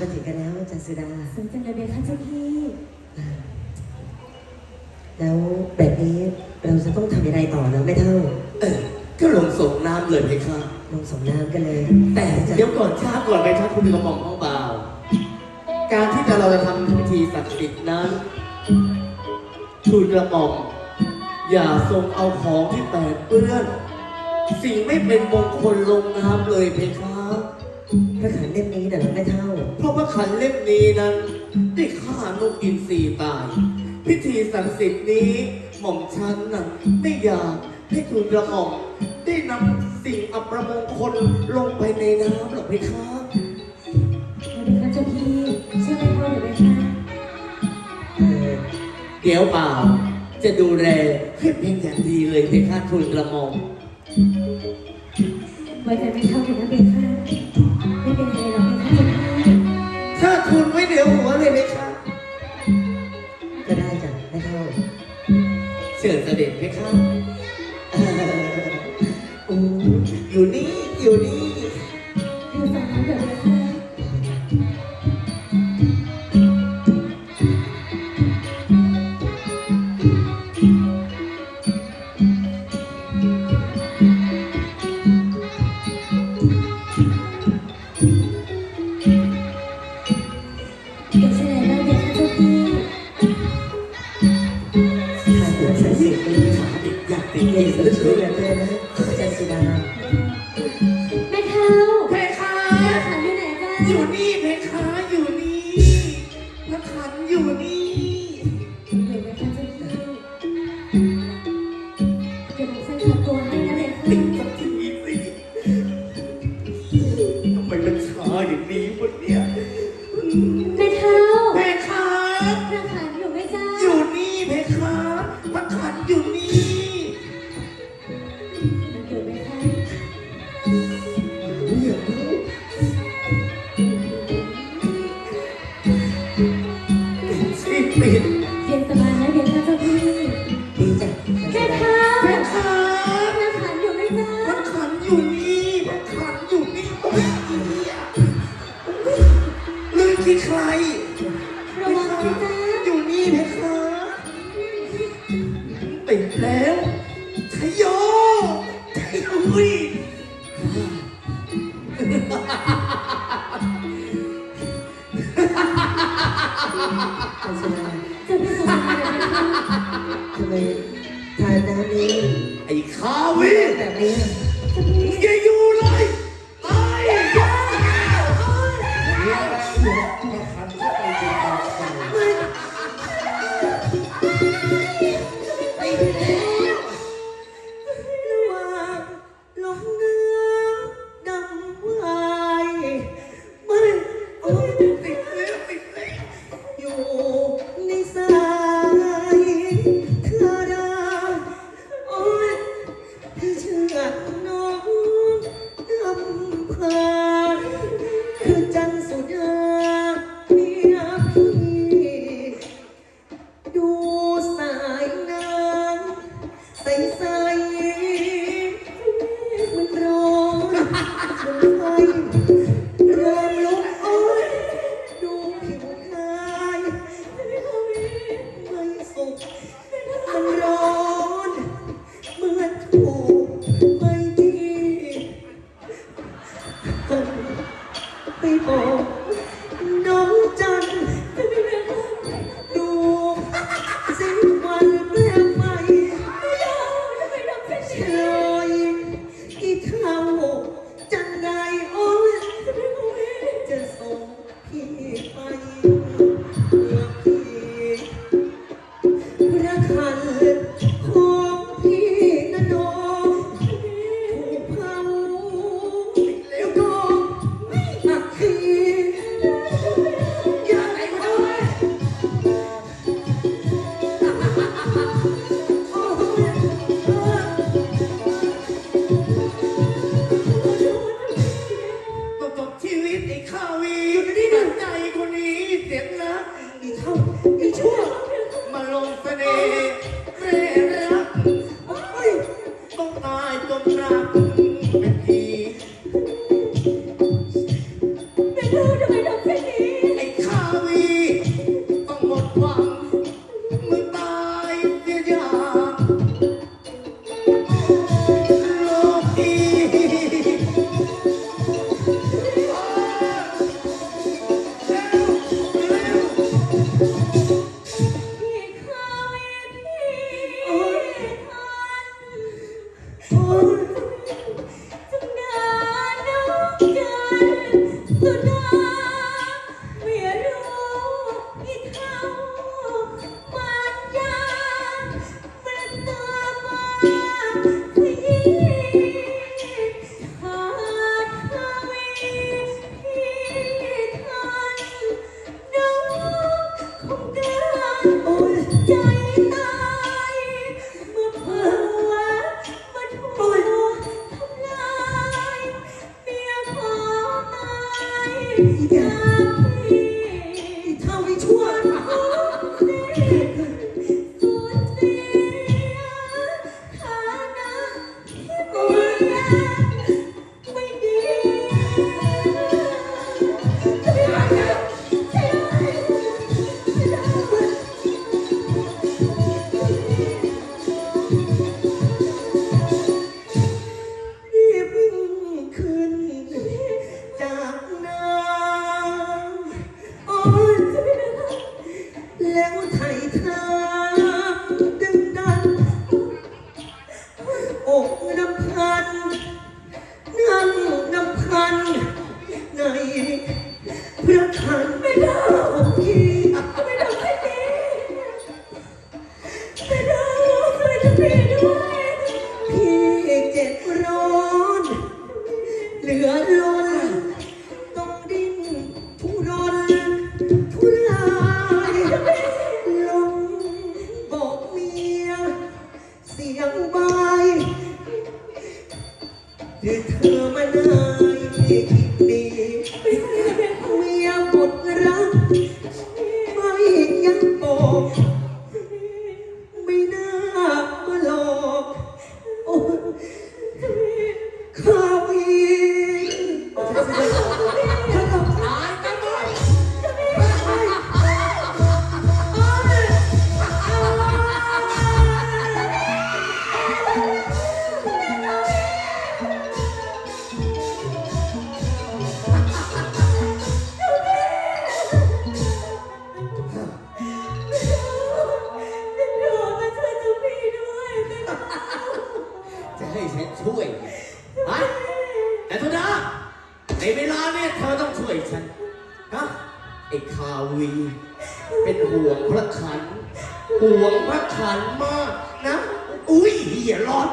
มาถึงกันแล้วจันสุดาสนจังเลยเบคะเจ้าพี่แล้วแบบนี้เราจะต้องทำยังไงต่อนะไม่เท่าเออก็ลงส่งน้ำเลยไหมครับลงส่งน้ำกันเลย แต่เดี๋ยวก่อนช้าก่อนไปครับคุณกระหม่อมของบ่าวการที่เราจะทำพิธีศักดิ์สิทธิ์นั้นทูลกระหม่อมอย่าทรงเอาของที่แปดเปื้อน สิ่งไม่เป็นมงคลลงน้ำเลยเพครับพระขันเล่มนี้เดี๋ยวเราไม่เท่าเพราะว่าขันเล่มนี้นั้นได้ฆ่านกอินทรีตาย พิธีศักดิ์สิทธิ์นี้หม่อมฉันน่ะไม่อยากให้ทูลกระหม่อมได้นำสิ่งอัปมงคลลงไปในน้ำหรอกเพคะเบคะเจ้าพี่เชื่อไม่พอเดี๋ยวเบคะเออเดี๋ยวเปล่า จะดูแลให้เป็นอย่างดีเลยเพคะทูลกระหม่อมไว้ใจไม่เท่าเดี๋ยวนะเบคะไม่เป็นไร เชิญเสด็จเพคะเอ่ออู้อยู่นี่ อยู่นี่ อยู่ฝั่งนั้นเดี๋ยว อยู่ไหนจ้าอยู่นี่เพคะอยู่นี่พระขันอยู่นี่เดี๋ยวแม่ขันจะพี่เดี๋ยวผมใส่ขัดตัวให้นะเด็กติค่ะดสักทีสิทำไมมันช้าอย่างนี้วะเนี่ยแม่ ด ทำไมทานน้ำนี้ไอ้คาวี แบบนี้เจ้าพี่ มื ยังบายหเธอ เวลาเนี่ยเธอต้องช่วยฉันนะไอ้คาวี เป็นห่วงพระขัน ห่วงพระขันมากนะ อุ้ยเหี้ยร้อน